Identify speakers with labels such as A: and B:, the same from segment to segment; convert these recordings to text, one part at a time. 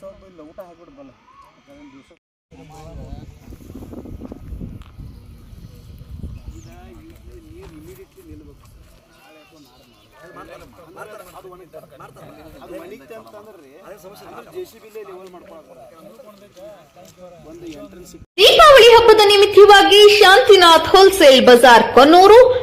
A: ಸ್ವಲ್ಪ ಇಲ್ಲ ಊಟ ಹಾಕ್ಬಿಡು ಬಲ್ಲ ದಿವಸ ಮಾಡ್ಕೊಳಕ್ಕೆ ಒಂದು ಎಂಟ್ರೆನ್ಸ್
B: ದೀಪಾವಳಿ ಹಬ್ಬದ ನಿಮಿತ್ತವಾಗಿ ಶಾಂತಿನಾಥ್ ಹೋಲ್ಸೇಲ್ ಬಜಾರ್ ಕೊನ್ನೂರು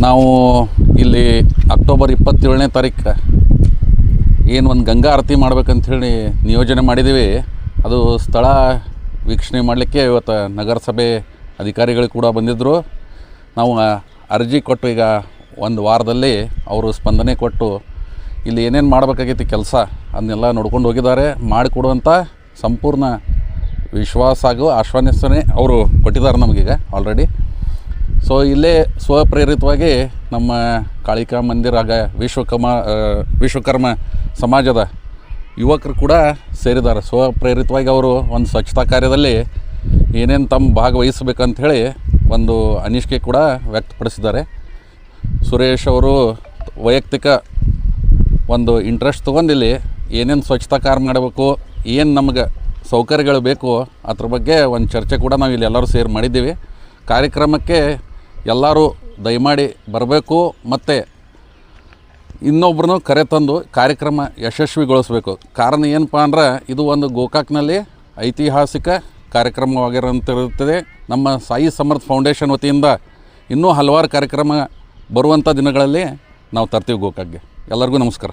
C: ನಾವು ಇಲ್ಲಿ ಅಕ್ಟೋಬರ್ ಇಪ್ಪತ್ತೇಳನೇ ತಾರೀಕು ಏನು ಒಂದು ಗಂಗಾ ಆರತಿ ಮಾಡ್ಬೇಕಂಥೇಳಿ ನಿಯೋಜನೆ ಮಾಡಿದ್ದೀವಿ ಅದು ಸ್ಥಳ ವೀಕ್ಷಣೆ ಮಾಡಲಿಕ್ಕೆ ಇವತ್ತು ನಗರಸಭೆ ಅಧಿಕಾರಿಗಳು ಕೂಡ ಬಂದಿದ್ದರು ನಾವು ಅರ್ಜಿ ಕೊಟ್ಟು ಈಗ ಒಂದು ವಾರದಲ್ಲಿ ಅವರು ಸ್ಪಂದನೆ ಕೊಟ್ಟು ಇಲ್ಲಿ ಏನೇನು ಮಾಡಬೇಕಾಗೈತಿ ಕೆಲಸ ಅದನ್ನೆಲ್ಲ ನೋಡ್ಕೊಂಡು ಹೋಗಿದ್ದಾರೆ. ಮಾಡಿಕೊಡುವಂಥ ಸಂಪೂರ್ಣ ವಿಶ್ವಾಸ ಹಾಗೂ ಆಶ್ವಾಸನೆ ಅವರು ಕೊಟ್ಟಿದ್ದಾರೆ ನಮಗೀಗ ಆಲ್ರೆಡಿ ಸೊ ಇಲ್ಲೇ ಸ್ವಪ್ರೇರಿತವಾಗಿ ನಮ್ಮ ಕಾಳಿಕಾ ಮಂದಿರ ಆಗ ವಿಶ್ವಕರ್ಮ ವಿಶ್ವಕರ್ಮ ಸಮಾಜದ ಯುವಕರು ಕೂಡ ಸೇರಿದ್ದಾರೆ. ಸ್ವಪ್ರೇರಿತವಾಗಿ ಅವರು ಒಂದು ಸ್ವಚ್ಛತಾ ಕಾರ್ಯದಲ್ಲಿ ಏನೇನು ತಮ್ಮ ಭಾಗವಹಿಸಬೇಕಂತ ಹೇಳಿ ಒಂದು ಅನಿಸಿಕೆ ಕೂಡ ವ್ಯಕ್ತಪಡಿಸಿದ್ದಾರೆ. ಸುರೇಶ್ ಅವರು ವೈಯಕ್ತಿಕ ಒಂದು ಇಂಟ್ರೆಸ್ಟ್ ತೊಗೊಂಡಿಲ್ಲಿ ಏನೇನು ಸ್ವಚ್ಛತಾ ಕಾರ್ಯ ಮಾಡಬೇಕು, ಏನು ನಮಗೆ ಸೌಕರ್ಯಗಳು ಬೇಕು ಅದ್ರ ಬಗ್ಗೆ ಒಂದು ಚರ್ಚೆ ಕೂಡ ನಾವು ಇಲ್ಲಿ ಎಲ್ಲರೂ ಸೇರಿ ಮಾಡಿದ್ದೀವಿ. ಕಾರ್ಯಕ್ರಮಕ್ಕೆ ಎಲ್ಲರೂ ದಯಮಾಡಿ ಬರಬೇಕು ಮತ್ತು ಇನ್ನೊಬ್ರನ್ನು ಕರೆ ತಂದು ಕಾರ್ಯಕ್ರಮ ಯಶಸ್ವಿಗೊಳಿಸಬೇಕು. ಕಾರಣ ಏನಪ್ಪ ಅಂದ್ರೆ ಇದು ಒಂದು ಗೋಕಾಕ್ನಲ್ಲಿ ಐತಿಹಾಸಿಕ ಕಾರ್ಯಕ್ರಮವಾಗಿರುವಂತಿರುತ್ತದೆ. ನಮ್ಮ ಸಾಯಿ ಸಮರ್ಥ ಫೌಂಡೇಶನ್ ವತಿಯಿಂದ ಇನ್ನೂ ಹಲವಾರು ಕಾರ್ಯಕ್ರಮ ಬರುವಂಥ ದಿನಗಳಲ್ಲಿ ನಾವು ತರ್ತೀವಿ ಗೋಕಾಕ್ಗೆ. ಎಲ್ಲರಿಗೂ ನಮಸ್ಕಾರ.